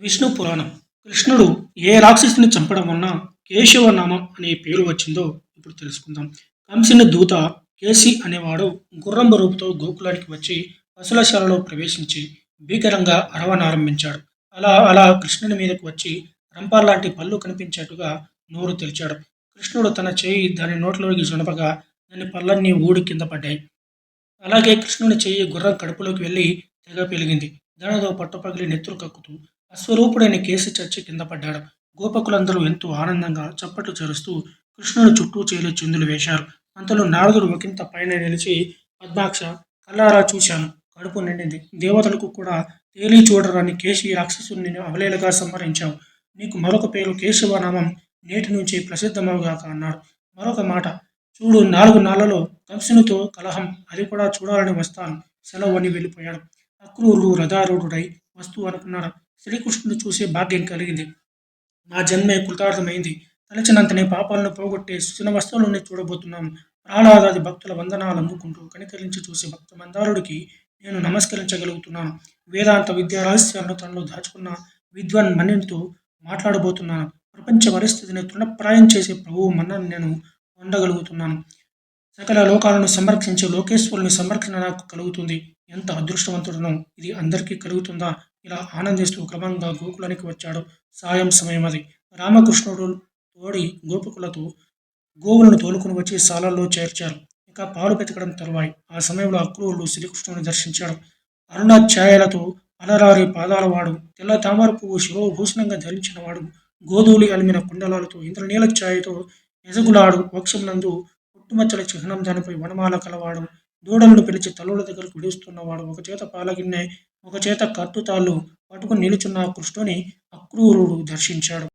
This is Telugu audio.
విష్ణు పురాణం. కృష్ణుడు ఏ రాక్షసుని చంపడం వలన కేశవనామం అనే పేరు వచ్చిందో ఇప్పుడు తెలుసుకుందాం. కంసుని దూత కేసి అనేవాడు గుర్రంబ రూపుతో గోకులానికి వచ్చి పశులశాలలో ప్రవేశించి భీకరంగా అరవనారంభించాడు అలా అలా కృష్ణుని మీదకు వచ్చి రంపాల్లాంటి పళ్ళు కనిపించేట్టుగా నోరు తెరిచాడు. కృష్ణుడు తన చేయి దాని నోట్లోకి జొనపగా దాని పళ్ళన్నీ ఊడి కింద పడ్డాయి. అలాగే కృష్ణుని చేయి గుర్రం కడుపులోకి వెళ్ళి తెగ పెలిగింది. దానితో పట్టుపగిలి నెత్తురు కక్కుతూ అస్వరూపుడైన కేసి చచ్చి కింద పడ్డాడు. గోపకులందరూ ఎంతో ఆనందంగా చప్పట్లు చేరుస్తూ కృష్ణుడు చుట్టూ చేలి చిందులు వేశారు. అంతలో నారదుడు ఒకంత పైన నిలిచి పద్మాక్ష కల్లారా చూశాను. కడుపు నిండింది. దేవతలకు కూడా తేలి చూడరాని కేశి రాక్షసుని అవలేలుగా సంహరించావు. నీకు మరొక పేరు కేశవనామం నేటి నుంచి ప్రసిద్ధమవుగాక అన్నాడు మరొక మాట చూడు నాలుగు నాళ్ళలో కంసునితో కలహం అది కూడా చూడాలని వస్తాను. సెలవు అని వెళ్ళిపోయాడు. అక్రూరుడు రథారూఢుడై వస్తూ అనుకున్నాడు శ్రీకృష్ణుడు చూసే భాగ్యం కలిగింది. నా జన్మే కృతార్థమైంది. తలచినంతనే పాపాలను పోగొట్టే సుచిన వస్తువులని చూడబోతున్నాం. ప్రహ్లాదాది భక్తుల వందనాలు అమ్ముకుంటూ కనికరించి చూసే భక్త మందారుడికి నేను నమస్కరించగలుగుతున్నాను వేదాంత విద్యా రహస్యాలను తనలో దాచుకున్న విద్వాన్ మన్నితో మాట్లాడబోతున్నాను. ప్రపంచ పరిస్థితిని తృణప్రాయం చేసే ప్రభువు మన్నను నేను పొందగలుగుతున్నాను. సకల లోకాలను సంరక్షించే లోకేశ్వరుని సంరక్షణ నాకు కలుగుతుంది. ఎంత అదృష్టవంతుడను ఇది అందరికీ కలుగుతుందా? ఇలా ఆనందిస్తూ క్రమంగా గోకులానికి వచ్చాడు. సాయం సమయం అది. రామకృష్ణుడు తోడి గోపికులతో గోవులను తోలుకుని వచ్చి సాలల్లో చేర్చారు. ఇంకా పాలు పెతకడం తరువాయి. ఆ సమయంలో అక్రూరుడు శ్రీకృష్ణుని దర్శించాడు. అరుణ ఛాయలతో అలరారి పాదాల వాడు తెల్ల తామర పువ్వు శిరోభూషణంగా ధరించిన వాడు గోధూళి అలిమిన కుండలాలతో ఇంద్రనీల ఛాయతో ఎజగులాడు వక్షమునందు పుట్టుమచ్చల చిహ్నం దానిపై వనమాల కలవాడు. దూడలను పిలిచి తల్లుల దగ్గరకు విడుస్తున్నవాడు ఒక చేత పాలగిన్నె ఒక చేత కట్టుతాళ్ళు పట్టుకుని నిలుచున్న కృష్ణుని అక్రూరుడు దర్శించాడు.